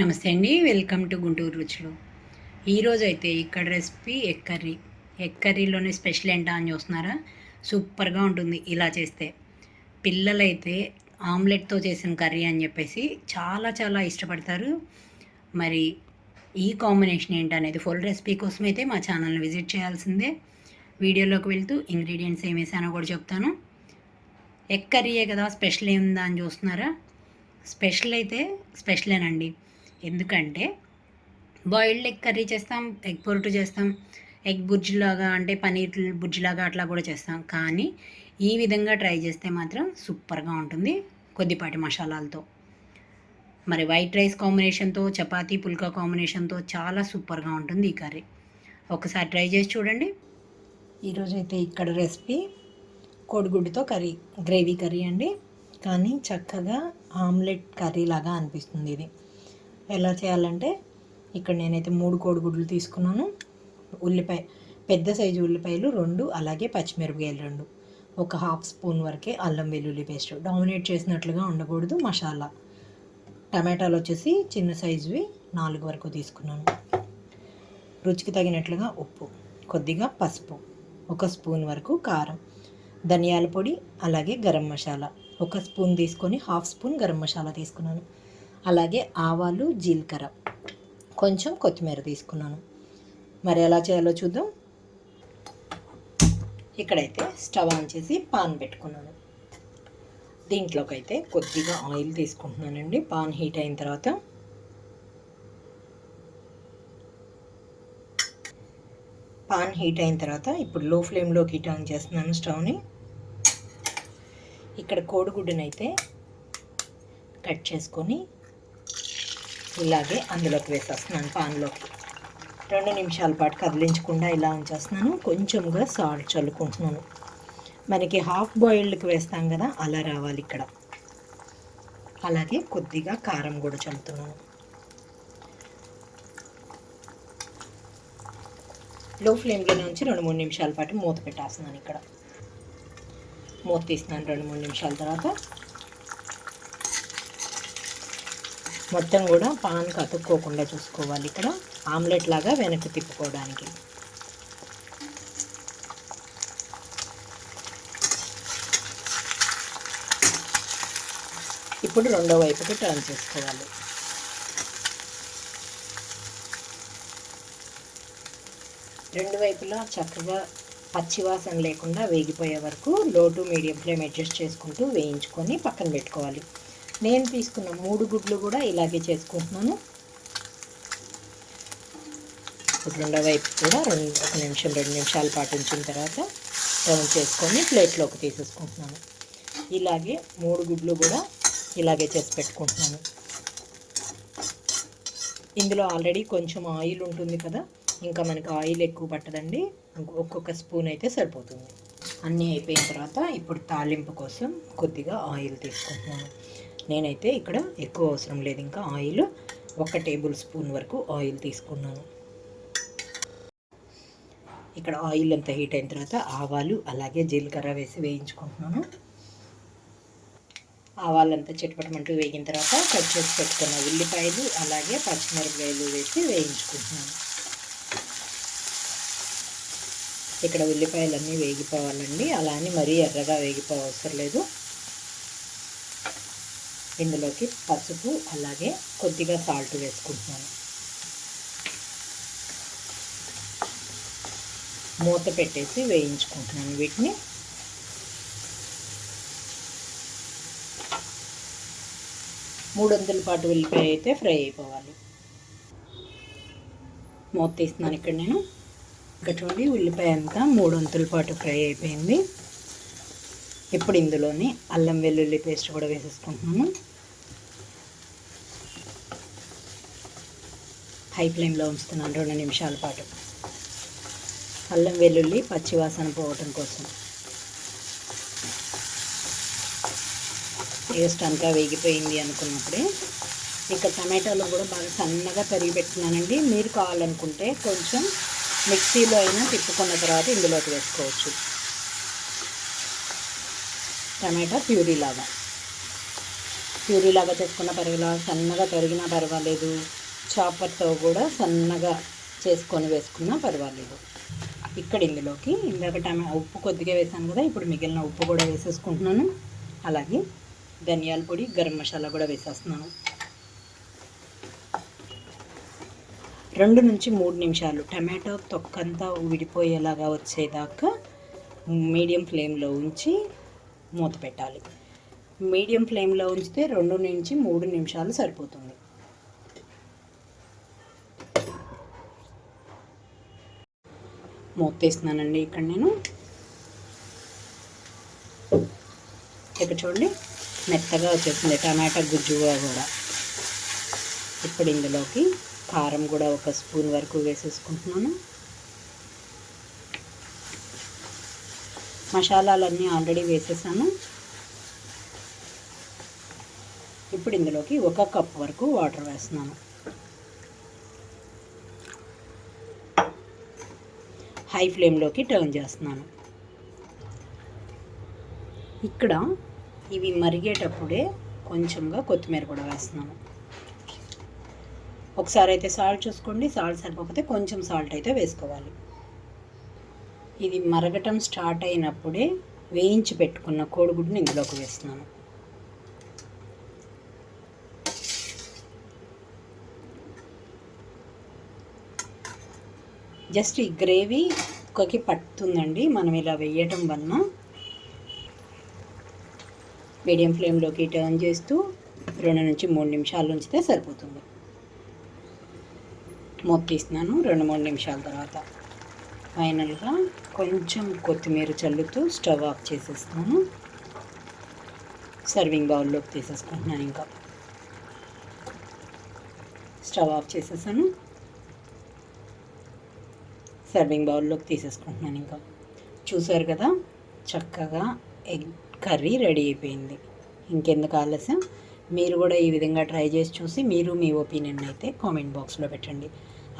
నమస్తే అండి welcome to Guntur రుచులు. ఈరోజు అయితే ఇక్కడ రెసిపీ ఎగ్ కర్రీ. ఎగ్ కర్రీలోనే స్పెషల్ ఏంటా అని చూస్తున్నారా? సూపర్గా ఉంటుంది ఇలా చేస్తే. పిల్లలైతే ఆమ్లెట్తో చేసిన కర్రీ అని చెప్పేసి చాలా చాలా ఇష్టపడతారు. మరి ఈ కాంబినేషన్ ఏంటనేది ఫుల్ రెసిపీ కోసం అయితే మా ఛానల్ని విజిట్ చేయాల్సిందే. వీడియోలోకి వెళ్తూ ఇంగ్రీడియంట్స్ ఏం వేసానో కూడా చెప్తాను. ఎగ్ కర్రీయే కదా స్పెషల్ ఏముందా అని చూస్తున్నారా? స్పెషల్ అయితే స్పెషలేనండి. ఎందుకంటే బాయిల్డ్ ఎగ్ కర్రీ చేస్తాం ఎగ్ పొరుటు చేస్తాం ఎగ్ బుజ్జిలాగా అంటే పనీర్ బుజ్జిలాగా అట్లా కూడా చేస్తాం. కానీ ఈ విధంగా ట్రై చేస్తే మాత్రం సూపర్గా ఉంటుంది కొద్దిపాటి మసాలాలతో. మరి వైట్ రైస్ కాంబినేషన్తో చపాతీ పుల్కా కాంబినేషన్తో చాలా సూపర్గా ఉంటుంది ఈ కర్రీ. ఒకసారి ట్రై చేసి చూడండి. ఈరోజు అయితే ఇక్కడ రెసిపీ కోడిగుడ్డుతో కర్రీ గ్రేవీ కర్రీ అండి. కానీ చక్కగా ఆమ్లెట్ కర్రీ లాగా అనిపిస్తుంది ఇది. ఎలా చేయాలంటే ఇక్కడ నేనైతే మూడు కోడిగుడ్లు తీసుకున్నాను. ఉల్లిపాయ పెద్ద సైజు ఉల్లిపాయలు రెండు అలాగే పచ్చిమిరపకాయలు రెండు. ఒక హాఫ్ స్పూన్ వరకే అల్లం వెల్లుల్లి పేస్ట్. డామినేట్ చేసినట్లుగా ఉండకూడదు మసాలా. టమాటాలు వచ్చేసి చిన్న సైజువి నాలుగు వరకు తీసుకున్నాను. రుచికి తగినట్లుగా ఉప్పు కొద్దిగా పసుపు ఒక స్పూన్ వరకు కారం ధనియాల పొడి అలాగే గరం మసాలా. ఒక స్పూన్ తీసుకొని హాఫ్ స్పూన్ గరం మసాలా తీసుకున్నాను. అలాగే ఆవాలు జీలకర్ర. కొంచెం కొత్తిమీర తీసుకున్నాను. మరి ఎలా చేయాలో చూద్దాం. ఇక్కడైతే స్టవ్ ఆన్ చేసి పాన్ పెట్టుకున్నాను. దీంట్లోకి అయితే కొద్దిగా ఆయిల్ తీసుకుంటున్నానండి. పాన్ హీట్ అయిన తర్వాత పాన్ హీట్ అయిన తర్వాత ఇప్పుడు లో ఫ్లేమ్లోకి హీట్ ఆన్ చేస్తున్నాను స్టవ్ని. ఇక్కడ కోడిగుడ్డునైతే కట్ చేసుకొని ఇలాగే అందులోకి వేసేస్తున్నాను పాన్లోకి. రెండు నిమిషాల పాటు కదిలించకుండా ఇలా ఉంచేస్తున్నాను. కొంచెంగా సాల్ట్ చల్లుకుంటున్నాను. మనకి హాఫ్ బాయిల్డ్కి వేస్తాం కదా అలా రావాలి ఇక్కడ. అలాగే కొద్దిగా కారం కూడా చల్లుతున్నాను. లో ఫ్లేమ్లో నుంచి రెండు మూడు నిమిషాల పాటు మూత పెట్టేస్తున్నాను ఇక్కడ. మూత తీస్తున్నాను రెండు మూడు నిమిషాల తర్వాత. మొత్తం కూడా పాన్కి అతుక్కోకుండా చూసుకోవాలి ఇక్కడ. ఆమ్లెట్ లాగా వెనక్కి తిప్పుకోవడానికి. ఇప్పుడు రెండో వైపుకి టర్న్ చేసుకోవాలి. రెండు వైపులా చక్కగా పచ్చివాసన లేకుండా వేగిపోయే వరకు లో టు మీడియం ఫ్లేమ్ అడ్జస్ట్ చేసుకుంటూ వేయించుకొని పక్కన పెట్టుకోవాలి. నేను తీసుకున్న మూడు గుడ్లు కూడా ఇలాగే చేసుకుంటున్నాను. ఇప్పుడు రెండో వైపు కూడా రెండు ఒక నిమిషం రెండు నిమిషాలు పాటు ఉంచిన తర్వాత టర్న్ చేసుకొని ప్లేట్లోకి తీసేసుకుంటున్నాను. ఇలాగే మూడు గుడ్లు కూడా ఇలాగే చేసి పెట్టుకుంటున్నాను. ఇందులో ఆల్రెడీ కొంచెం ఆయిల్ ఉంటుంది కదా ఇంకా మనకు ఆయిల్ ఎక్కువ పట్టదండి. ఒక్కొక్క స్పూన్ అయితే సరిపోతుంది. అన్నీ అయిపోయిన తర్వాత ఇప్పుడు తాలింపు కోసం కొద్దిగా ఆయిల్ తీసుకుంటున్నాను. నేనైతే ఇక్కడ ఎక్కువ అవసరం లేదు. ఇంకా ఆయిల్ ఒక టేబుల్ స్పూన్ వరకు ఆయిల్ తీసుకున్నాను. ఇక్కడ ఆయిల్ అంతా హీట్ అయిన తర్వాత ఆవాలు అలాగే జీలకర్ర వేసి వేయించుకుంటున్నాను. ఆవాలంతా చిటపటమంటూ వేగిన తర్వాత కట్ చేసి పెట్టుకున్న ఉల్లిపాయలు అలాగే పచ్చిమిరపకాయలు వేసి వేయించుకుంటున్నాను. ఇక్కడ ఉల్లిపాయలన్నీ వేగిపోవాలండి. అలా అని మరీ ఎర్రగా వేగిపోవసరం లేదు. ఇందులోకి పసుపు అలాగే కొద్దిగా సాల్ట్ వేసుకుంటున్నాను. మూత పెట్టేసి వేయించుకుంటున్నాను వీటిని. మూడు వందల పాటు ఉల్లిపాయ అయితే ఫ్రై అయిపోవాలి. మూత తీస్తున్నాను ఇక్కడ నేను. ఇక్కడ చూడండి ఉల్లిపాయ అంతా మూడు వంతుల పాటు ఫ్రై అయిపోయింది. ఇప్పుడు ఇందులోని అల్లం వెల్లుల్లి పేస్ట్ కూడా వేసేసుకుంటున్నాము. హై ఫ్లేమ్లో ఉంచుతున్నాను రెండు నిమిషాల పాటు. అల్లం వెల్లుల్లి పచ్చివాసన పోవటం కోసం. టేస్ట్ అంతా వేగిపోయింది అనుకున్నప్పుడే. ఇంకా టమాటాలు కూడా బాగా సన్నగా తరిగి పెట్టుకున్నానండి మీరు కావాలనుకుంటే కొంచెం మిక్సీలో అయినా తిప్పుకున్న తర్వాత ఇందులోకి వేసుకోవచ్చు. టమాటా ప్యూరీ లాగా ప్యూరీ లాగా చేసుకున్న పర్వాలా సన్నగా తరిగినా పర్వాలేదు చాపర్తో కూడా సన్నగా చేసుకొని వేసుకున్నా పర్వాలేదు. ఇక్కడ ఇందులోకి ఇందాక టమా ఉప్పు కొద్దిగా వేసాను కదా ఇప్పుడు మిగిలిన ఉప్పు కూడా వేసేసుకుంటున్నాను. అలాగే ధనియాల పొడి గరం మసాలా కూడా వేసేస్తున్నాను. రెండు నుంచి మూడు నిమిషాలు టమాటో తొక్కంతా విడిపోయేలాగా వచ్చేదాకా మీడియం ఫ్లేమ్లో ఉంచి మూత పెట్టాలి. మీడియం ఫ్లేమ్లో ఉంచితే రెండు నుంచి మూడు నిమిషాలు సరిపోతుంది. మూత తీస్తున్నానండి ఇక్కడ నేను. ఇక్కడ చూడండి మెత్తగా వచ్చేసింది టమాటా గుజ్జుగా కూడా. ఇప్పుడు ఇందులోకి కారం కూడా ఒక స్పూన్ వరకు వేసేసుకుంటున్నాను. మసాలాలన్నీ ఆల్రెడీ వేసేసాను. ఇప్పుడు ఇందులోకి ఒక కప్ వరకు వాటర్ వేస్తున్నాను. హై ఫ్లేమ్లోకి టర్న్ చేస్తున్నాను. ఇక్కడ ఇవి మరిగేటప్పుడే కొంచెంగా కొత్తిమీర కూడా వేస్తున్నాను. ఒకసారి అయితే సాల్ట్ చూసుకోండి సాల్ట్ సరిపోతే కొంచెం సాల్ట్ అయితే వేసుకోవాలి. ఇది మరగటం స్టార్ట్ అయినప్పుడే వేయించి పెట్టుకున్న కోడిగుడ్డుని ఇందులోకి వేస్తున్నాను. జస్ట్ ఈ గ్రేవీ కుక్కకి పట్టుతుందండి. మనం ఇలా వేయటం వలన మీడియం ఫ్లేమ్లోకి టర్న్ చేస్తూ రెండు నుంచి మూడు నిమిషాలు ఉంచితే సరిపోతుంది. మూత తీస్తున్నాను రెండు మూడు నిమిషాల తర్వాత. ఫైనల్గా కొంచెం కొత్తిమీర చల్లుతూ స్టవ్ ఆఫ్ చేసేస్తాను. సర్వింగ్ బౌల్లోకి తీసేసుకుంటున్నాను ఇంకా. స్టవ్ ఆఫ్ చేసేసాను. సర్వింగ్ బౌల్లోకి తీసేసుకుంటున్నాను ఇంకా. చూసారు కదా చక్కగా ఎగ్ కర్రీ రెడీ అయిపోయింది. ఇంకెందుకు ఆలస్యం? మీరు కూడా ఈ విధంగా ట్రై చేసి చూసి మీరు మీ ఒపీనియన్ అయితే కామెంట్ బాక్స్లో పెట్టండి.